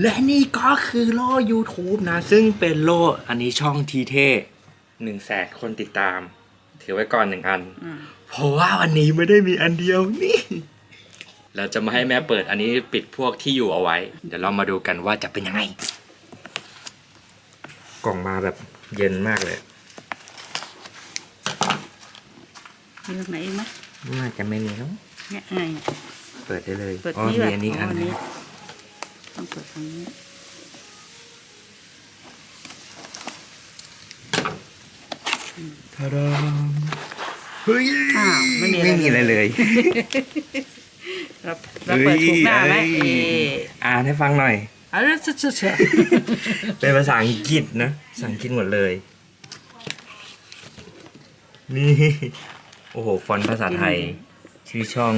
และนี่ก็คือโล่ YouTube นะ ซึ่งเป็นโล่อันนี้ช่องทีเท่หนึ่งแสนคนติดตาม ถือไว้ก่อนหนึ่งอันอืมเพราะว่าวันนี้ไม่ได้มีอันเดียวนี่ เราจะมาให้แม่เปิดอันนี้ปิดพวกที่อยู่เอาไว้ เดี๋ยวเรามาดูกันว่าจะเป็นยังไง กล่องมาแบบเย็นมากเลย มีตรงไหนอีกไหมน่าจะไม่มีแล้วเนี่ยไงเนี่ยเปิดได้เลยเปิดอ๋อนี้มีแบบอันนี้อันอันหนึนี้ง ต้องเปิดตรงนี้ทาดามเฮ้ยอ้าวไม่มีอะไร ไม่มีอะไรเลยเราเราเปิดถูกหน้าไหมเฮ้เอยอ่านให้ฟังหน่อย เอะไรเชื่อเชื่อเชื่อเป็นภาษาอังกฤษนะภาษาอังกฤษหมดเลย นี่ โอ้โห ฟอนต์ภาษาไทย ชื่อช่อง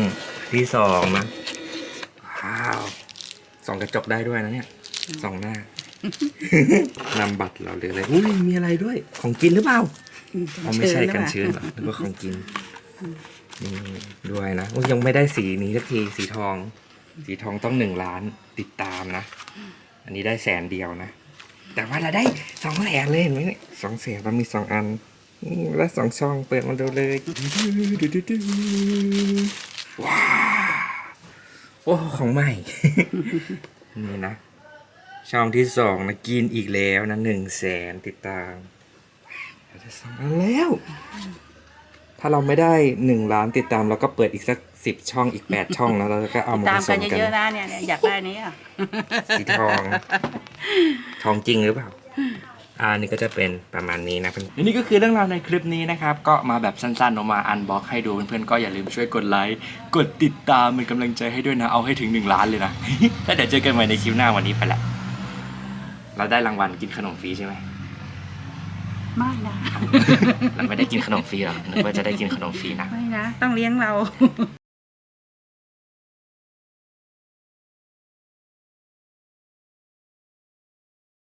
ที่สองนะ ว้าว ส่องกระจกได้ด้วยนะเนี่ยส่องหน้านำบัตรเราเลยเลยอุ้ยมีอะไรด้วย ของกินหรือเปล่าอ๋อไม่ใช่กันชื้นเหรอนึกว่าของกินนี่ด้วยนะอุ๊ยยังไม่ได้สีนี้สักทีสีทอง สีทองต้องหนึ่งล้านติดตามนะ อันนี้ได้แสนเดียวนะ แต่ว่าเราได้สองแสนเลยเห็นไหมเนี่ยสองแสนเรามีสองอันอืมและสองช่องเปิดมาดูเลยว้าว โอ้ของใหม่ นี่นะ ช่องที่สองนะกินอีกแล้วนะหนึ่งแสนติดตามเราจะสองล้านแล้ว ถ้าเราไม่ได้หนึ่งล้านติดตามเราก็เปิดอีกสักสิบช่องอีกแปดช่องแล้วเราก็เอามาตาผมสกันมกันเยอะๆนะเนี่ยเนี่ยอยากได้อันนี้อะ สีทอง ทองจริงหรือเปล่า อ่านี่ก็จะเป็นประมาณนี้นะเพื่อนนี่ก็คือเรื่องราวในคลิปนี้นะครับ ก็มาแบบสั้นๆออกมาอันบ็อกให้ดูเพื่อนๆก็อย่าลืมช่วยกดไลค์กดติดตามเป็นกำลังใจให้ด้วยนะเอาให้ถึง 1 ล้านเลยนะ แล้วเดี๋ยวเจอกันใหม่ในคลิปหน้าวันนี้ไปละเราได้รางวัลกินขนมฟรีใช่ไหมไม่นะ เราไม่ได้กินขนมฟรีหรอกนึกว่าจะได้กินขนมฟรีนะ ไม่นะ ต้องเลี้ยงเรา